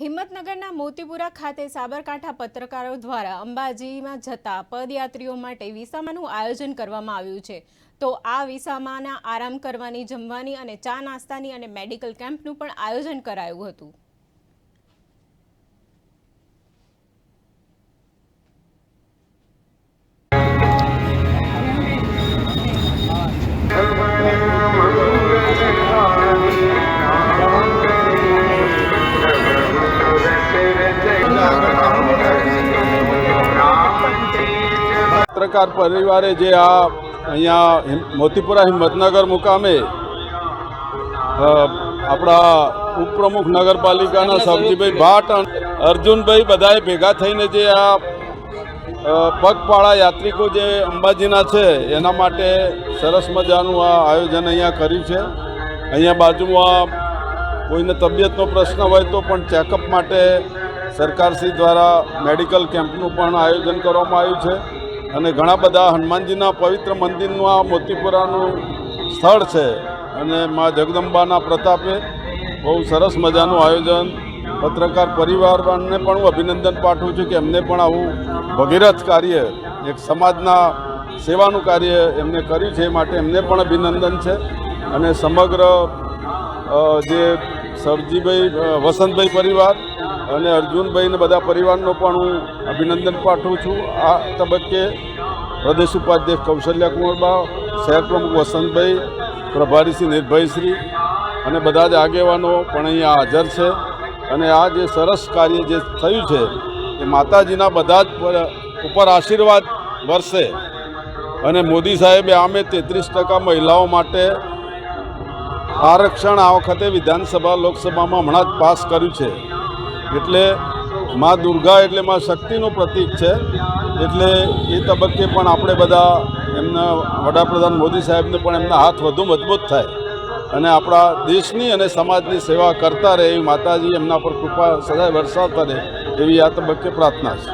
હિંમતનગરના મોતીપુરા ખાતે સાબરકાંઠા પત્રકારો દ્વારા અંબાજીમાં જતા પદયાત્રીઓ માટે વિસામાનું આયોજન કરવામાં આવ્યું છે. તો આ વિસામાના આરામ કરવાની, જમવાની અને ચા નાસ્તાની અને મેડિકલ કેમ્પનું પણ આયોજન કરાયું હતું. પત્રકાર પરિવારે જે આ અહીંયા મોતીપુરા હિંમતનગર મુકામે આપણા ઉપપ્રમુખ નગરપાલિકાના સબજીભાઈ ભાટ અર્જુનભાઈ બધાએ ભેગા થઈને જે આ પગપાળા યાત્રિકો જે અંબાજીના છે એના માટે સરસ મજાનું આ આયોજન અહીંયા કર્યું છે. અહીંયા બાજુમાં કોઈને તબિયતનો પ્રશ્ન હોય તો પણ ચેકઅપ માટે સરકારશ્રી દ્વારા મેડિકલ કેમ્પનું પણ આયોજન કરવામાં આવ્યું છે. અને ઘણા બધા હનુમાનજીના પવિત્ર મંદિરનું આ મોતીપુરાનું સ્થળ છે. અને મા જગદંબાના પ્રતાપે બહુ સરસ મજાનું આયોજન પત્રકાર પરિવારને પણ હું અભિનંદન પાઠવું છું કે એમને પણ આવું ભગીરથ કાર્ય, એક સમાજના સેવાનું કાર્ય એમને કર્યું છે એ માટે એમને પણ અભિનંદન છે. અને સમગ્ર જે સરજીભાઈ વસંતભાઈ પરિવાર અને અર્જુનભાઈને બધા પરિવારનો પણ હું અભિનંદન પાઠવું છું. આ તબક્કે પ્રદેશ ઉપાધ્યક્ષ કૌશલ્યા કુંવરબા શહેર પ્રમુખ વસંતભાઈ, પ્રભારી શ્રી નિર્ભયશ્રી અને બધા જ આગેવાનો પણ અહીંયા હાજર છે. અને આ જે સરસ કાર્ય જે થયું છે, એ માતાજીના બધા જ ઉપર આશીર્વાદ વરસે. અને મોદી સાહેબે આમે તેત્રીસ ટકા મહિલાઓ માટે આરક્ષણ આ વખતે વિધાનસભા, લોકસભામાં હમણાં જ પાસ કર્યું છે. એટલે મા દુર્ગા એટલે મા શક્તિનું પ્રતીક છે. એટલે એ તબક્કે પણ આપણે બધા એમના વડાપ્રધાન મોદી સાહેબને પણ એમના હાથ વધુ મજબૂત થાય. અને આપણા દેશની અને સમાજની સેવા કરતા રહે એવી માતાજી એમના પર કૃપા સદાય વરસાવતા રહે એવી આ તબક્કે પ્રાર્થના છે.